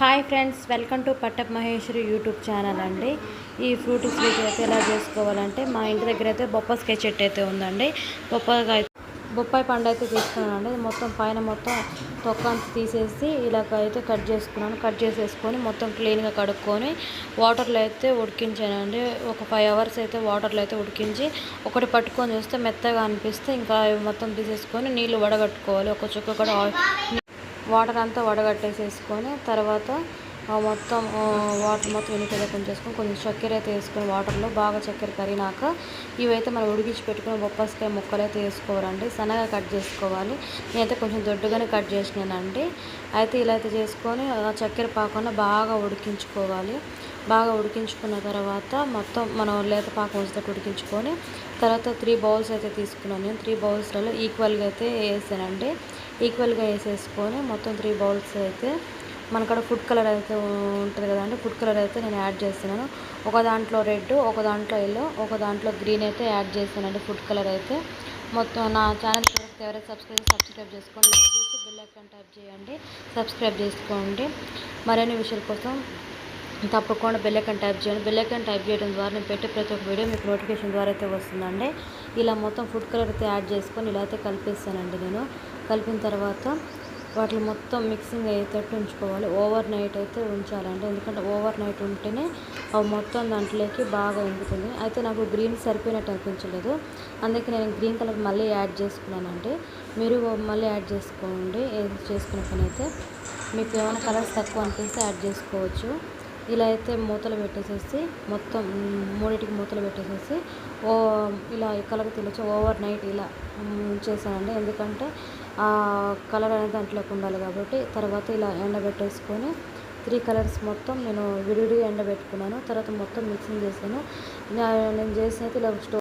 Hi friends welcome to పట్టప్ Maheshwari YouTube channel అండి. ఈ ఫ్రూట్ స్వీట్ అయితే ఎలా చేసుకోవాలంటే మా ఇంటి దగ్గర అయితే బొప్పాస్కాయ చెట్టు అయితే ఉందండి. బొప్పాయి బొప్పాయి పండు అయితే తీసుకున్నానండి. మొత్తం పైన మొత్తం తొక్క తీసేసి ఇలాగ అయితే కట్ చేసుకున్నాను. కట్ చేసేసుకొని మొత్తం క్లీన్గా కడుక్కొని వాటర్లో అయితే ఉడికించానండి. ఒక ఫైవ్ అవర్స్ అయితే వాటర్లో అయితే ఉడికించి ఒకటి పట్టుకొని చూస్తే మెత్తగా అనిపిస్తే ఇంకా మొత్తం తీసేసుకొని నీళ్ళు వడగట్టుకోవాలి. ఒక చుక్క కూడా వాటర్ అంతా వడగట్టేసేసుకొని తర్వాత మొత్తం వాటర్ మొత్తం ఎన్నికైతే కొంచెం కొంచెం చక్కెర అయితే వేసుకొని వాటర్లో బాగా చక్కెర కరిగినాక ఇవైతే మనం ఉడికించి పెట్టుకుని బొప్పాసకాయ ముక్కలు అయితే వేసుకోవాలండి. సన్నగా కట్ చేసుకోవాలి. నేనైతే కొంచెం దొడ్డుగానే కట్ చేసినానండి. అయితే ఇలా అయితే చేసుకొని ఆ చక్కెర పాకంలో బాగా ఉడికించుకోవాలి. బాగా ఉడికించుకున్న తర్వాత మొత్తం మనం లేత పాకం వచ్చేటట్టు ఉడికించుకొని తర్వాత త్రీ బౌల్స్ అయితే తీసుకున్నాను. నేను త్రీ బౌల్స్లలో ఈక్వల్గా అయితే వేసానండి. ఈక్వల్గా వేసేసుకొని మొత్తం త్రీ బౌల్స్ అయితే మనకాడ ఫుడ్ కలర్ అయితే ఉంటుంది కదండి ఫుడ్ కలర్ అయితే నేను యాడ్ చేస్తున్నాను. ఒక దాంట్లో రెడ్ ఒక దాంట్లో ఎల్లో ఒక దాంట్లో గ్రీన్ అయితే యాడ్ చేస్తానండి ఫుడ్ కలర్ అయితే. మొత్తం నా ఛానల్ ఎవరైతే సబ్స్క్రైబ్ సబ్స్క్రైబ్ చేసుకోండి లైక్ చేసి బెల్ ఐకాన్ టైప్ చేయండి సబ్స్క్రైబ్ చేసుకోండి. మరిన్ని విషయాల కోసం తప్పకుండా బెల్ ఐకాన్ చేయండి. బెల్ ఐకాన్ చేయడం ద్వారా నేను పెట్టే ప్రతి ఒక్క వీడియో మీకు నోటిఫికేషన్ ద్వారా అయితే వస్తుందండి. ఇలా మొత్తం ఫుడ్ కలర్ అయితే యాడ్ చేసుకొని ఇలా అయితే కలిపేస్తానండి నేను. కలిపిన తర్వాత వాటిని మొత్తం మిక్సింగ్ అయ్యేటట్టు ఉంచుకోవాలి. ఓవర్ నైట్ అయితే ఉంచాలండి. ఎందుకంటే ఓవర్ నైట్ ఉంటేనే అవి మొత్తం దాంట్లోకి బాగా ఉండుతుంది అయితే నాకు గ్రీన్ సరిపోయినట్టు అనిపించలేదు. అందుకే నేను గ్రీన్ కలర్ మళ్ళీ యాడ్ చేసుకున్నానండి. మీరు మళ్ళీ యాడ్ చేసుకోండి. ఏది చేసుకున్న పని అయితే. మీకు ఏమైనా కలర్స్ తక్కువ అనిపిస్తే యాడ్ చేసుకోవచ్చు. ఇలా అయితే మూతలు పెట్టేసేసి మొత్తం మూడింటికి మూతలు పెట్టేసేసి ఓ ఇలా కలర్ తినొచ్చు ఓవర్ నైట్ ఇలా చేశానండి. ఎందుకంటే ఆ కలర్ అనేది దాంట్లోకి ఉండాలి కాబట్టి తర్వాత ఇలా ఎండబెట్టేసుకొని త్రీ కలర్స్ మొత్తం నేను విడివిడిగా ఎండబెట్టుకున్నాను. తర్వాత మొత్తం మిక్సింగ్ చేశాను. నేను చేసిన అయితే ఇలా స్టో